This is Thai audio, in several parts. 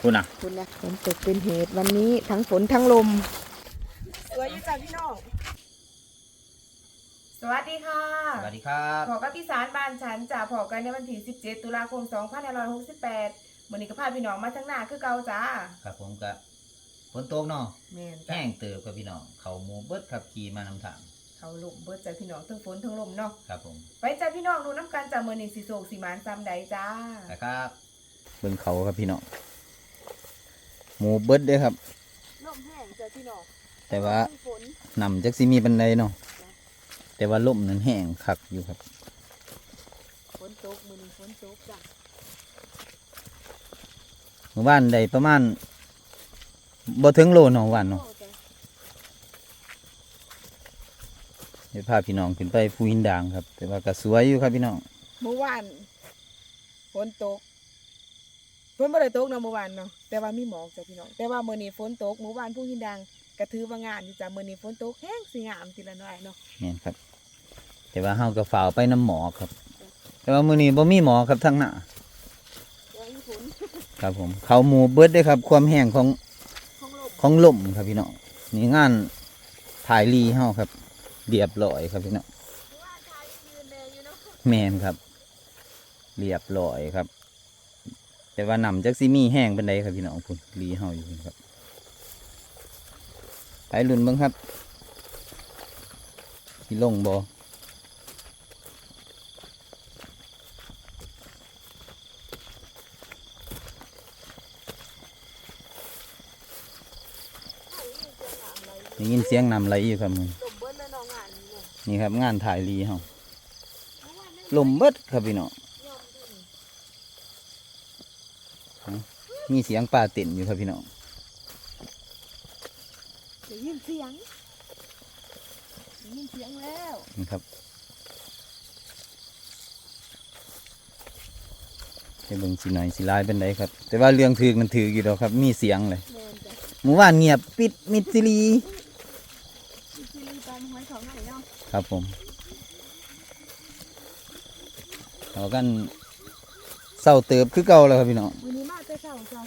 คุณน่ะคุณนะฝนตกเป็นเหตุวันนี้ทั้งฝนทั้งลมสวยอยู่จ้าพี่น้องสวัสดีค่ะ สวัสดีครับขอกับพี่สารบ้านฉันจ่าพอกันในวันที่ 17 ตุลาคม 2568มื้อนี้ก็พาพี่น้องมาทั้งหน้าคือเก่าจ้า ครับผมก็ฝนตกเนาะแม่นจ้ะแห้งเติบครับพี่น้อง เขาหมูเบิดขับขี่มานำทางเขาลมเบิดจ้าพี่น้องทั้งฝนทั้งลมเนาะ ครับผม ไปจ้าพี่น้องดูน้ำกันจ้ามื้อนี้สิโศกสิหมานซ้ำใดจ้านะครับ เบิ่งเขาครับพี่น้อง หมูเบิดเด้อครับ ลมแห้งจ้าพี่น้องแต่ว่าฝนนำจักสิมีบันไดเนาะแต่ว่าลมนั้นแห้งคักอยู่ครับฝนตกมื้อนี้ฝนตกจ้าเมื่อวานได้ประมาณบ่ถึงโลเนาะวันเนาะโอ้จ้ะเดี๋ยวพาพี่น้องขึ้นไปภูหินด่างครับ แต่ว่าก็สวยอยู่ครับพี่น้อง เมื่อวานฝนตก ฝนบ่ได้ตกเนาะเมื่อวานเนาะแต่ว่ามีหมอกจ้ะพี่น้องแต่ว่ามื้อนี้ฝนตกเมื่อวานผู้หินดังก็ถือว่างานอยู่จ้ะมื้อนี้ฝนตกแห้งสิงามทีละหน่อยเนาะนี่นครับ แต่ว่าเฮาก็ฝ่าวไปน้ำหมอกครับ แต่ว่ามื้อนี้บ่มีหมอกครับทั้งหน้ายังมีฝนครับผม เขาหมูเบิดเด้อครับ ความแห้งของของลมของลมครับพี่น้องนี่งานถ่ายรีเฮาครับเรียบร้อยครับพี่น้องเมื่อวานชายยืนแดงอยู่เนาะแมนครับ เรียบร้อยครับ แต่ว่านํจักสิมีแห้งเป็นไดครับพี่น้องคุณรีเฮาอยู่ครับไปลุ่นเบิ่งครับที่ลงบ่ได้ยินเสียงนำไหลอยู่ครับมึงนี่ครับงานถ่ายรีเฮาเมื่อวาลมเบิดครับพี่น้อง ยอมด้วยนี่ มีเสียงปลาเต้นอยู่ครับพี่น้องได้ยินเสียงได้ยินเสียงแล้วนี่ครับไปเบิ่งสิหน่อยสิลายเป็นไรครับ แต่ว่าเรื่องถือมันถืออยู่แล้วครับ มีเสียงเลยแม่นจ้ะหมู่บ้านเงียบปิดมิดซิลีมีซีรีส์ปลาหอยเขาไหนเนาะ ครับผมเอากัน เศร้าเติบคือเก่าแล้วครับพี่น้องวันนี้มาแต่เช้าจ้ะ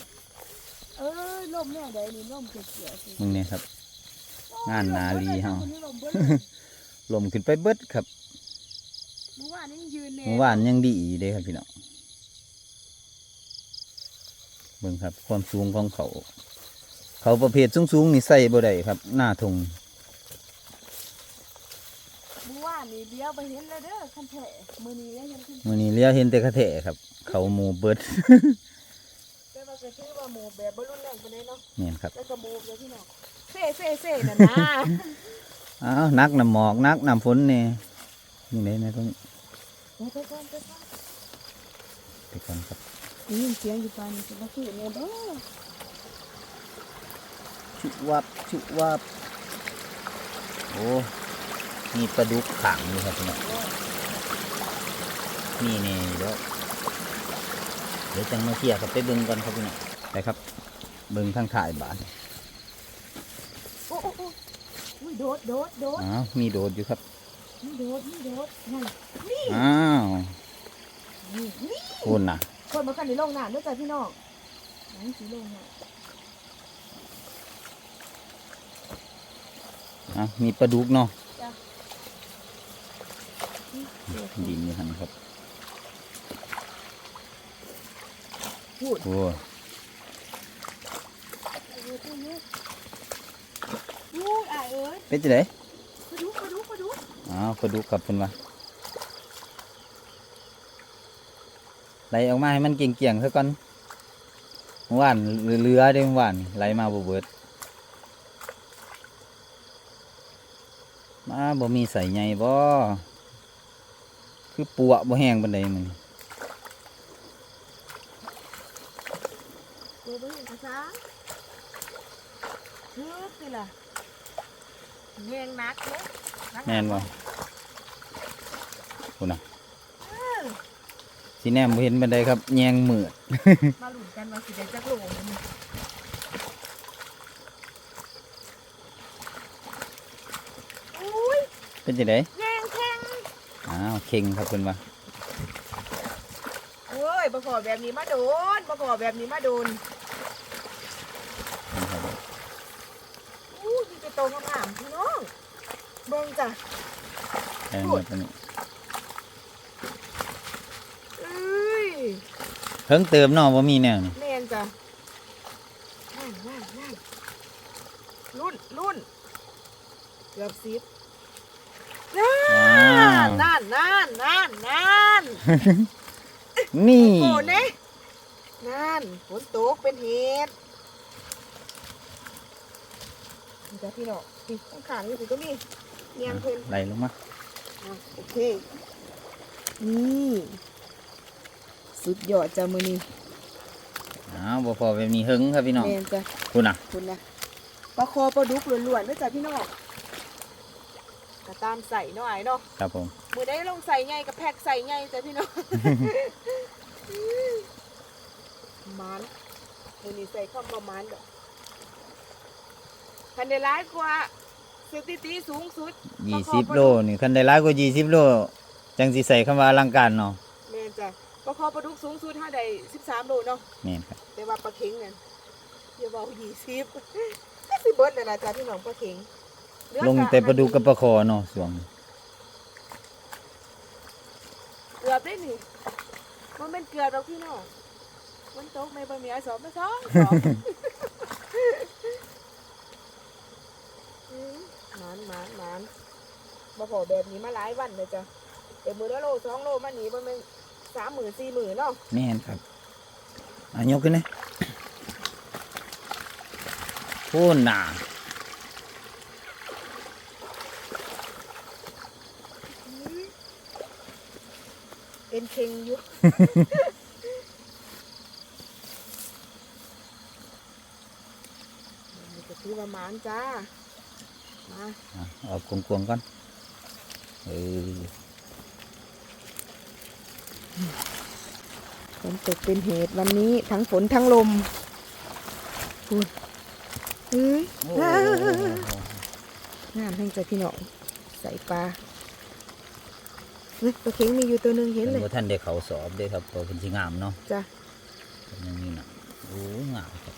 เอ้ยลมแน่ใดนี่ลมเกี่ยวๆสิมึงเนี่ยครับ งานนาลีเฮาวันนี้ลมเบิ้ลเลยลมขึ้นไปเบิดครับเมื่อวานนี่ยังยืนแน่หมู่บ้านยังดีอยู่เด้ครับพี่น้องเบิ่งครับ ความสูงของเขา เขาประเภทสูงๆนี่ใส่บ่ได้ครับ หน้าทง เมื่อวา นนี่เดียวไปเห็นแล้วเด้อคันแท้มื้อนี้ยังเห็นคันมื่อนี้เลี้ยเห็นแต่กระเทะครับ เขาหมูเบิด แต่ว่าก็ชื่อว่าหมูแบบบ่รุนแรงปานใดเนาะเนี่ยครับแล้วก็หมูเลยพี่น้องเซ่เซ่เซ่นั่นนะอ้าวนักน้ำหมอกนักน้ำฝนนี่นี่ไหนไหนตรงนี้ไปก่อนไปก่อนไปก่อนครับได้ยินเสียงอยู่ปานนี้สิบ่คือแน่บ่ชุวับชุวับโอ้ มีปลาดุกขังอยู่ครับพี่น้องนี่นี่เดี๋ยวเดี๋ยวจังมาเคลียร์ครับไปเบิ่งก่อนครับพี่น้องไปครับ เบิ่งทางถ่ายบาทโอ้โอ้โอ้อุ้ยโดดโดดโดดอ้าวมีโดดอยู่ครับนี่โดดนี่โดดนั่นนี่อ้าวนี่นี่คุณน่ะคนมาคันได้ลงน้ำเด้อจ้ะพี่น้องไหนสิลงน้ำอ้าวมีปลาดุกเนาะจ้ะ ดินอยู่หันครับพูดโอ้อู้ยอายเอ้ยเป็นจังไดมาดูมาดูมาดูอ้าวปลาดุกครับเพิ่นว่าไหลออกมาให้มันเกี่ยงๆซะก่อนเมื่อวานเรือๆเด้เมื่อวานไหลมาบ่เบิดมาบ่มีใส่ใหญ่บ่ คือปัวบ่แห้งปานใดมันโดดไปเห็นกระซังฮึบสิล่ะแยงนักเลยกแม่นบ่คุณน่ะเออสิแนมบ่เห็นปานใดครับแยงมืดมาหลุนกันว่าสิได้จักโหลนี่อุ้ยเป็นจังไดแยงแข็ง อ้าวเค็งครับคุณว่าโอ้ยบะขอแบบนี้มาโดนบะขอแบบนี้มาโดนอู้ยจะโตงงามพี่น้องเบิ่งจ้ะแอนจัวนี้เฮ้ยเพิ่งเติมนอกว่ามีแนวนี่แมนจ้ะนั่นนั่นนั่นรุ่นรุ่นเกือบซิบ นวนั่นนั่นนั่นนั่นนี่โอ้เน่นั่นฝนตกเป็นเหตุนี่จ้ะพี่น้องนี่ข้างขางๆนี่สิก็มีเนียงเพิ่นไหลลงมาอะโอเค นี่สุดยอดจ้ะมือนี้อ้าวบ่พอแบบนี้หึงครับพี่น้องแม่นจ้ะคุณน่ะคุณนะปลาคอปลาดุกล้วนๆด้วยจ้ะพี่น้อง กระตามใส่เนาะไอ้เนาะครับผม มือได้ลงใส่ไงกับแพ็กใส่ไงจ้ะพี่น้อง มันมือนี้ใส่ข้าวประมาณดอกคันได้ร้ายกว่าสถิติสูงสุดยี่สิบโลนี่คันได้หลายกว่ายี่สิบโลจังสิใส่คำว่าอลังการเนาะแม่นจ้ะปลาคอปลาดุกสูงสุดเท่าใดสิบสามโลเนาะแม่นครับแต่ว่าปลาเข็งเนี่ยอย่าบอกยี่สิบก็สิเบิร์ดเลยนะจ๊ะพี่น้องปลาเข็งเหอ ลงแต่ปลาดุกกับปลาคอเนาะสวงเกือบได้นี่มันเป็นเกือบเราพี่น้องมันตกในบะหมี่สองไม่สองสองอืมหมานหมานหมานมาพอแบบนี้มาหลายวันเลยจ้ะแต่มือละโลสองโลมาหนีมันเป็นสามหมื่นสี่หมื่นเนาะแม่นครับอะยกขึ้นนะพูนน่ะ เป็นเค็งอยู่นี่ก็คือประมาณจ้า มาอะเอากวงๆก่อนเออฝนตกเป็นเหตุวันนี้ทั้งฝนทั้งลมพูดเฮ้ยโอ้งามแห่งใจพี่น้องใส่ปลา เฮ้ยปลาเข็งมีอยู่ตัวหนึ่งเห็นเลยบ่ท่านได้เขาสอบเด้ครับตัวเป็นสิงามเนาะจ้ะเป็นอย่างนี้น่ะโอ้งามครับ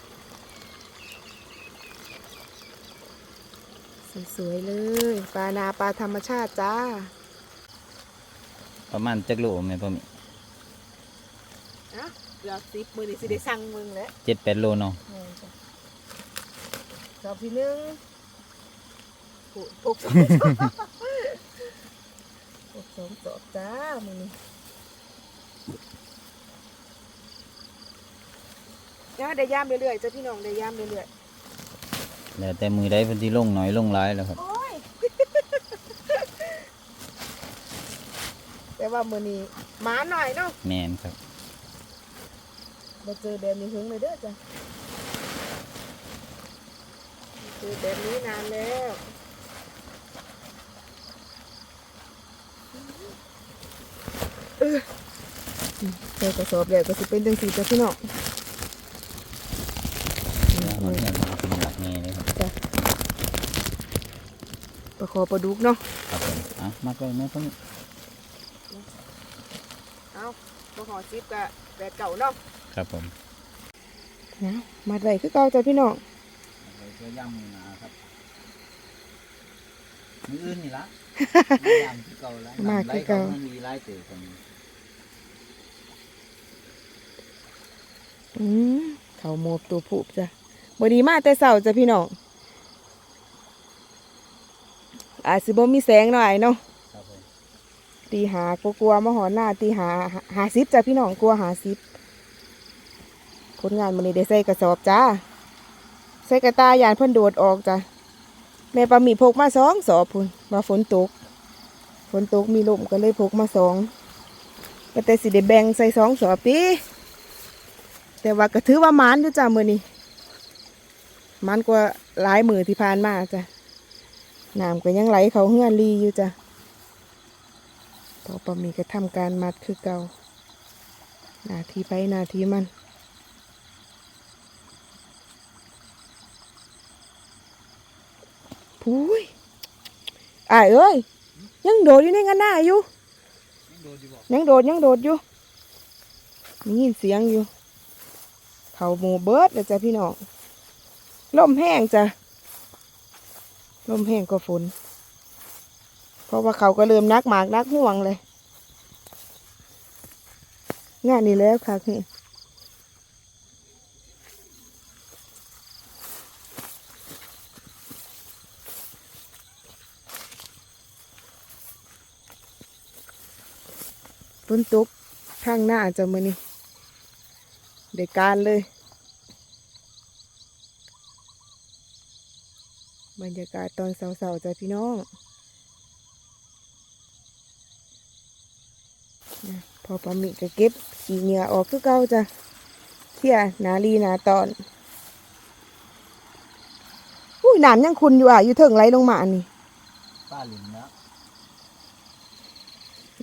สวยๆเลยปลานาปลาธรรมชาติจ้า ประมาณจักโลแม่พ่อมีอะเกือบสิบมือนี่สิได้สั่งมึงแล้วเจ็ดแปดโลเนาะสอบที่หนึ่งผูกผูก สองผูกสองสอบจ้ามือนี้จ้าได้ย่ามเรื่อยๆจ้าพี่น้องได้ย่ามเรื่อยแล้วแต่มือได้เพิ่นสิลงน้อยลงหลายแล้วครับๆโอ้ยแต่ว่ามือนี้หมาหน่อยเนาะแม่นครับมาเจอแบบนี้หึงเลยเด้อจ้ะเจอแบบนี้นานแล้ว เออเจอกระสอบแล้วก็สิเป็นจังสีจ้ะพี่น้องมันเนี่ยมันเป็นหลักนี่เลยครับประคอประดุกเนาะครับผมอะมาก็แม่พ่อมีเอาประหอซิปกะแบบเก่าเนาะครับผมนะมาไว้คือเก่าจ้ะพี่น้องก็ย่ำนะครับมืออื่นนี่ละย่ำคือเก่าแล้วมาคือเก่ามันมีหลายเต๋อกัน อืมเขาโมบตัวผูบจ้ะบดีมาแต่เสาจ้ะพี่น้องอาจสิบ่มีแสงหน่อยเนาะครับผมตีหากลัวๆมาหอนหน้าตีหาหาซิปจ้ะพี่น้องกลัวหาซิปผลงานมันนี้ได้ใส่กระสอบจ้าใส่กระตายานเพิ่นโดดออกจ้ะแม่ปลาหมีพกมาสองสอบพุ่นว่าฝนตก ฝนตกมีลมก็เลยพกมาสองก็แต่สิได้แบ่งใส่สองสอบตี แต่ว่าก็ถือว่ามันอยู่จ้ะมือนี้มันกว่าหลายมือที่ผ่านมาจ้ะน้ำก็ยังไหลเขาเฮือนรีอยู่จ้ะต่อปมีก็ทำการมัดคือเก่าหนาทีไปหนาทีมันพุ้ยอายเอ้ย ยังโดดอยู่ในงานหน้าอยู่ ยังโดดยังโดดอยู่มียินเสียงอยู่ เขาหมูเบิร์ดเลยจ้ะพี่น้องลมแห้งจ้ะลมแห้งก็ฝน เพราะว่าเขาก็เริ่มนักหมากนักห่วงเลย งานนี้แล้วค่ะนี่ฝนตกทางหน้าจะมือนี่ เด็กการเลย บรรยากาศตอนเสาๆจ้ะพี่น้องนะพอปลาหมิก็เก็บขี้เหงื่อออกคือเก่าจ้ะเที่ยหนาลีหนาตอนอุ้ยน้ำยังคุณอยู่อะ อยู่เถิงไหลลงมานี่ป้าหลินนะ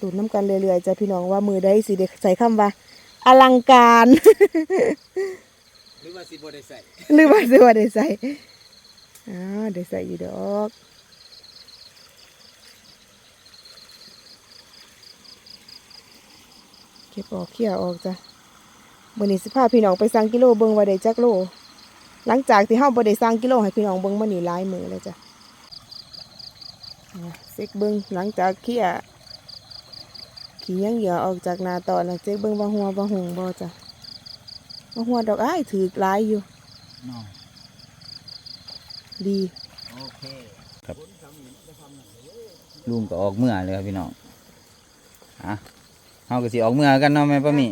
ดูดน้ำกันเรื่อยๆจ้ะพี่น้องว่ามือได้สิเด็กใส่คำว่า อลังการ หรือว่าสิบ่ได้ใส่หรือว่าสิว่าได้ใส่อ้าวได้ใส่อยู่ดอกเก็บออกเขี่ยออกจ้ะมื้อนี้สิพาพี่น้องไปสั่งกิโลเบิ่งว่าได้จักโล หลังจากที่เฮาบ่ได้สั่งกิโลให้พี่น้องเบิ่งมื้อนี้หลายมื้อแล้วจ้ะอะเซ็กเบิ่งหลังจากเขี่ย ขี้ยังเหยื่อออกจากนาต่อนแล้วเจ๊กเบิ่งว่าหัวว่าหงบ่จ้ะว่าหัวดอกอ้ายถือหลายอยู่ น้องดีโอเครับลุงก็ออกเมื่อเลยครับพี่น้องอะเฮาก็สิออกเมื่อกันเนาะแม่ป้าหมี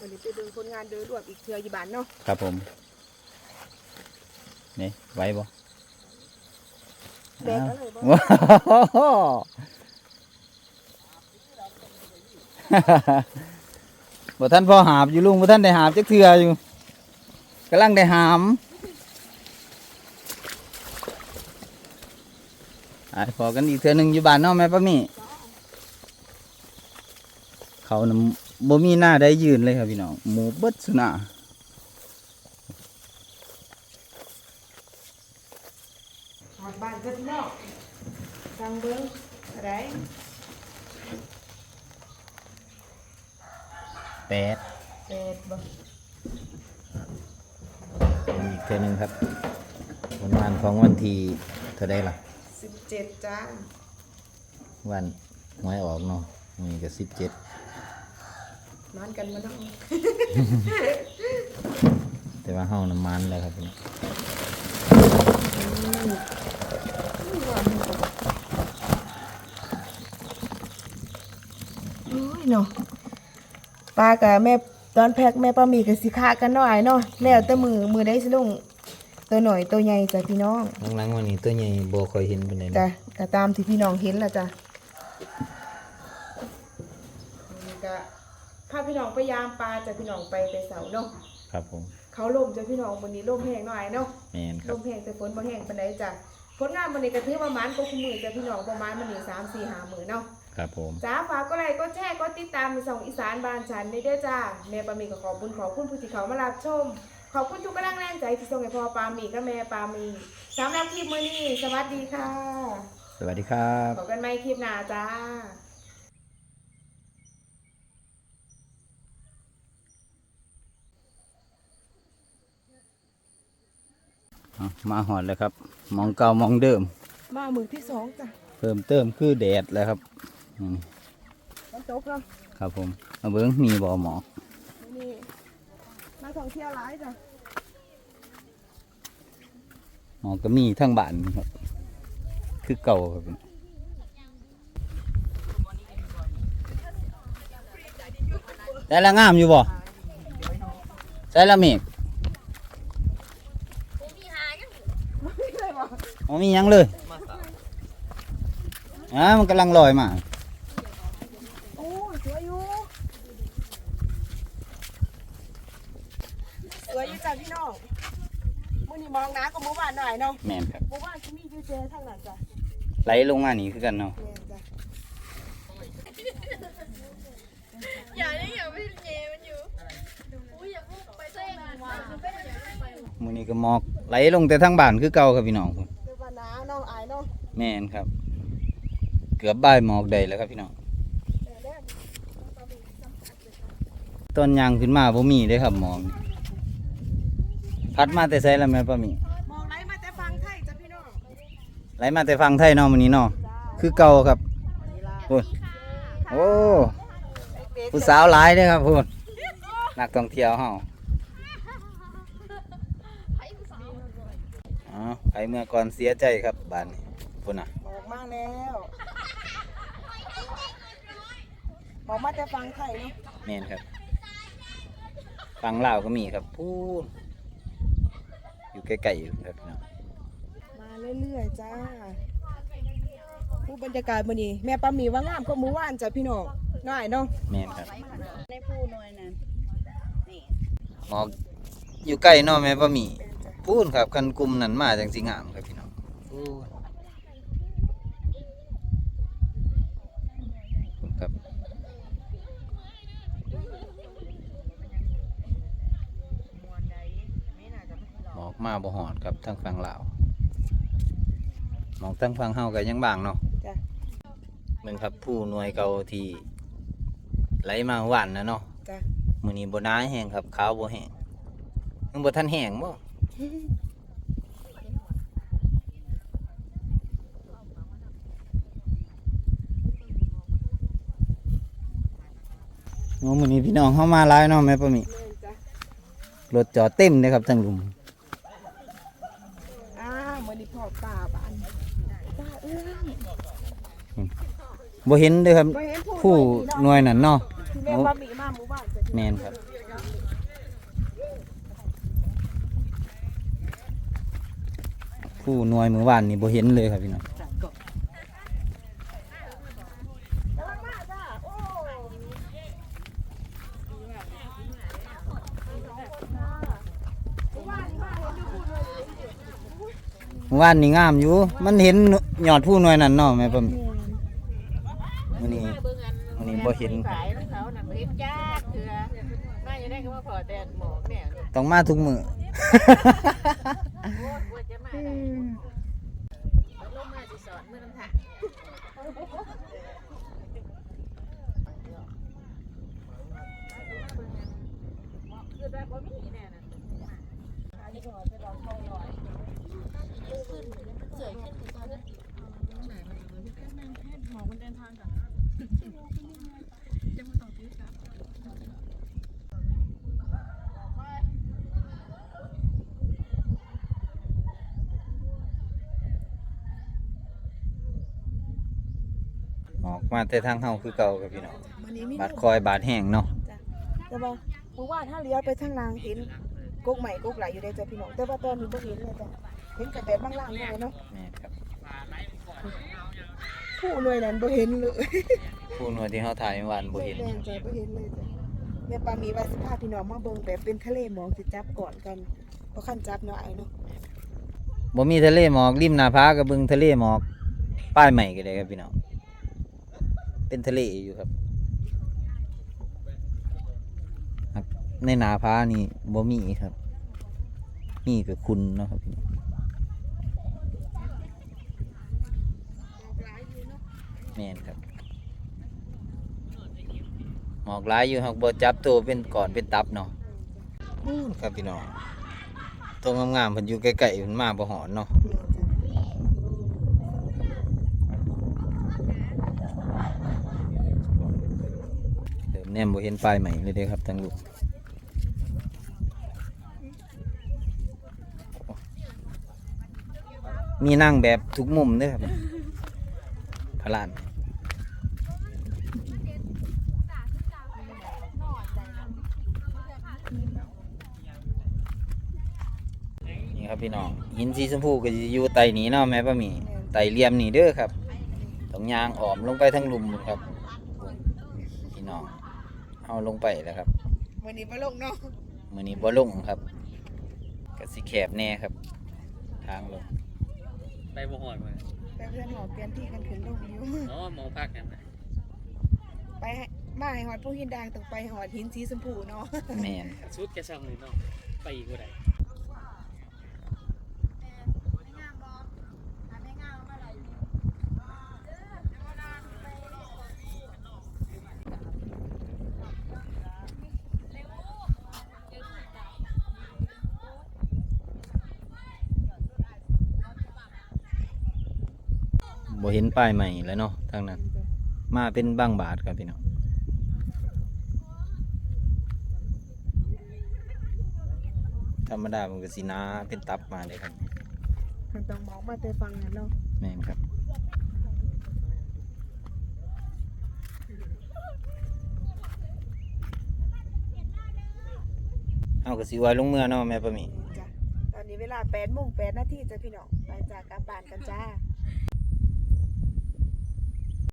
วันนี้ไปเบิ่งผลงานโดยรวมอีกเทื่ออยู่บ้านเนาะครับผมนี่ไหว้บ่แบกเอาเลยบ่ ว้าว บ่ท่านพ่อหาบอยู่ลุงบ่ท่านได้หาบจักเทืออยู่กำลังได้หามอพอกันอีกเทือหนึ่งอยู่บ้านเนาะแม่ป้ามี่เขาน่ะบ่มีหน้าได้ยืนเลยครับพี่น้องหมูเบิดสุนาหอดบ้านจ้ะนองฟังเบิ่งอะไร แปดแปดบ่อีกเทื่อหนึงครับวันงานของวันที่เท่าใดล่ะสิบเจ็ดจ้าวันหวยออกเนาะนี่ก็สิบเจ็ดนอนกันมาเนาะแต่ว่าเฮาน้ำมันแล้วครับพี่น้องโอ้ยเนาะ ป้ากับแม่ตอนแพ็กแม่ป้ามีกับสิคากันหน่อยเนาะแล้วแต่มือมือได้สิลงตัวหน่อยตัวใหญ่จ้ะพี่น้องหลังๆวันนี้ตัวใหญ่บ่ค่อยเห็นปานใดจ้ะนะก็ตามที่พี่น้องเห็นละจ้ะนี่ก็พาพี่น้องไปยามปลาจ้ะพี่น้องไปแต่เสาเนาะครับผมเขาลมจ้ะพี่น้องวันนี้ลมแห้งหน่อยเนาะแม่นคลรับมแห้งแต่ฝนบ่แห้งปานใดจ้ะผลงานวันนี้ก็ถือประมาณก็คุมือจ้ะพี่น้องประมาณมันนี่สามสี่ห้าหมื่นเนาะ ครับผม จ้าฝากก็ไลค์ก็แชร์ก็ติดตามในสองอีสานบ้านฉันได้เด้อจ้าแม่ปามีก็ขอบคุณขอบคุณผู้ที่เขามารับชม ขอบคุณทุกกำลังแรงใจที่ส่งให้พ่อปามีกับแม่ปามีสำหรับคลิปมื้อนี้สวัสดีค่ะสวัสดีครับ พบกันใหม่คลิปหน้าจ้าเอามาหอดแล้วครับ มองเก่ามองเดิม มามือที่สองจ้ะ เพิ่มเติมคือแดดแล้วครับอื มมันตกเนาะครับผมเอาเบิ้งมีบ่หมอกนี่มาท่องเที่ยวหลายจ้ะหมอกก็มีทั้งบ้านครับคือเก่าครับได้ละงามอยู่บ่ใส่ละเมฆอ๋อมีหยังเลยอ่ามันกำลังลอยมา โอ้ยสวยอยู่สวยอยู่จ้ะพี่น้องมื้อนี้มองน้าก็หมู่บ้านหน่อยเนาะแม่นครับหมู่บ้านที่มีอยู่เจทางนั้นจ้ะไหลลงมานี่คือกันเนาะแม่นจ้ะอย่าเนี่ยอย่าไปเยมันอยู่อุ้ยอย่าพูดไปเส้นว่าเป็นอย่างไรไปมื้อนี้ก็หมอกไหลลงแต่ทางบ้านคือเก่าครับพี่น้องเดี๋ยวว่าหนาวเนาะอายเนาะแม่นครับ เกือบบ่ายหมอกได้แล้วครับพี่น้องแต่แรกต้นยางขึ้นมาบ่มีเลยครับหมอกนี่พัดมาแต่ไสแล้วแม่ป้าหมีมอง ไหลมาแต่ฟังไทยจ้ะพี่น้องไหลมาแต่ฟังไทยเนาะมื้อนี้เนาะคือเก่าครับโอ้ยโอ้ผู้สาวหลายเด้อครับพูดนักท่องเที่ยวเฮาอ๋อไปเมื่อก่อนเสียใจครับบ้านนี้พุ่นน่ะออกมาแล้วออกมาแต่ฟังไทยเนาะแม่นครับฟังลาวก็มีครับพูดอยู่ใกล้ๆอยู่ครับพี่น้องมา เรื่อยๆจ้าผู้บรรยากาศมื้อนี้แม่ปามีว่างามก็มื้อวานจ้ะพี่น้องง่ายเนาะแม่นครับในผู้น้อยนั้นนี่หมอกอยู่ใกล้เนาะแม่บ่มีพูนครับคันกลุ่มนั้นมาจังสิงามครับพี่น้องพูนพูนครับหมอกมาบ่หอดครับทั้งฝั่งลาวห มอกทั้งฝั่งเฮาก็ยังบางเนาะจ้ะเบิ่งครับผู้หน่วยเก่าที่ไหลมาหวานนะเนาะจ้ะมื้อนี้บ่น้าแห้งครับขาวบ่แห้งยังบ่ทันแห้งบ่โอ้มื้อนี้พี่น้องเฮามาหลายเนาะแม่ป้าหมีแม่นจ้ะรถจอดเต็มเลยครับทั้งลุม อ่ามื้อนี้พ่อป้าบ้านป้าเอื้อง บ่เห็นเด้อครับบ่เห็นผู้หหน่วยน่วยนั่นเนาะที่แม่ปามีมาหมู่บ้านจ้ะแม่นครับ ผู้หน่วยมื้อวานนี่บ่เห็นเลยครับพี่น้องกำลังมาจ้ะโอ้หมู่บ้านนี่มาเห็นอยู่ผู้หน่วยเมื่อวานนี่งามอยู่ มันเห็นยอดผู้หน่วยนั่นเนาะแม่ป้าหมีมื้อนี้มื้อนี้ บ่เห็นขายของเขาหนังเล็บจ้าเถื่อมาอยู่ได้ก็มาพอแต่หมอแม่นี่ต้องมาทุกมือ โอ้ยบ่จะมาได้มันลงมาสิสอนมือน้ำถักคือได้บ่มีแน่น่ะอันนี้ก็จะลองเข้าหน่อยขึ้นเสยขึ้นหมันหมอมันเดินทางกัน ออก มาแต่ทางเฮาคือเก่าครับพี่น้องมื้อนี้มีบาดคอยบาดแห้งเนาะแต่ว่าหมู่บ้านถ้าเลี้ยวไปทางลางเห็นกกใหม่กกไหลอยู่ได้จ้ะพี่น้องแต่ว่าตอนนี้บ่เห็นเลยจ้ะเห็นแต่แบบบางล่างเลยเนาะแม่นครับผู้หน่วยนั้นบ่เห็นเลยผู้หน่วยที่เฮาถ่ายเมื่อวานบ่เห็นแม่นจ้ะบ่เห็นเลยจ้ะแม่ปามีว่าสิพาพี่น้องมาเบิ่งแบบเป็นทะเลหมอกสิจับก่อนกันเพราะคันจับเนาะไอ้เนาะบ่มีทะเลหมอกริมหน้าผาก็เบิ่งทะเลหมอกป้ายใหม่ก็ได้ครับพี่น้อง เป็นทะเลอยู่ครับในนาผานี่บ่มีครับมีก็คุณเนาะครับพี่แม่นครับหมอกหลายอยู่ครับบ่จับตัวเป็นก่อนเป็นตับเนาะอู้ครับพี่น้องตัวงามๆเพิ่นอยู่ใกล้ๆเพิ่นมาบ่หอนเนาะ เดิมแนมบ่เห็นปลายใหม่เลยเด้ครับทั้งลูกมีนั่งแบบทุกมุมเด้อครับพลานนี่ครับพี่น้องหินสีชมพูก็จะอยู่ไตนี้เนาะแม่ป้ามีไตเหลี่ยมนี่เด้อครับต้องยางอ้อมลงไปทั้งลุมครับพี่น้อง เอาลงไปแล้วครับวันนี้บ่ลงเนาะมือนี้บ่ลงครับก็สิแคบแน่ครับ ทางลงไปบ่หอดมาแต่เพื่อนหอเปลี่ยนที่กันขึ้นลงอยู่ อ๋อมองพักกันนะไปให้มาให้หอดผู้หินดางต้องไปหอดหินสีชมพูเนาะแม่นสุดแกช่างเลยเนาะไปอีกบ่ได้ บ่เห็นป้ายใหม่แล้วเนาะทางนั้น มาเป็นบางบาทครับพี่น้องธรรมดามันก็สิหนาเป็นตับมาเลยครับมันต้องมองมาแต่ฟังนั้นเนาะแม่นครับเอาก็สิไว้ลงเมื่อเนาะแม่ปะหมีจ้ะตอนนี้เวลา8โมง8นาทีจ้ะพี่น้องไปจากกลับบ้านกันจ้า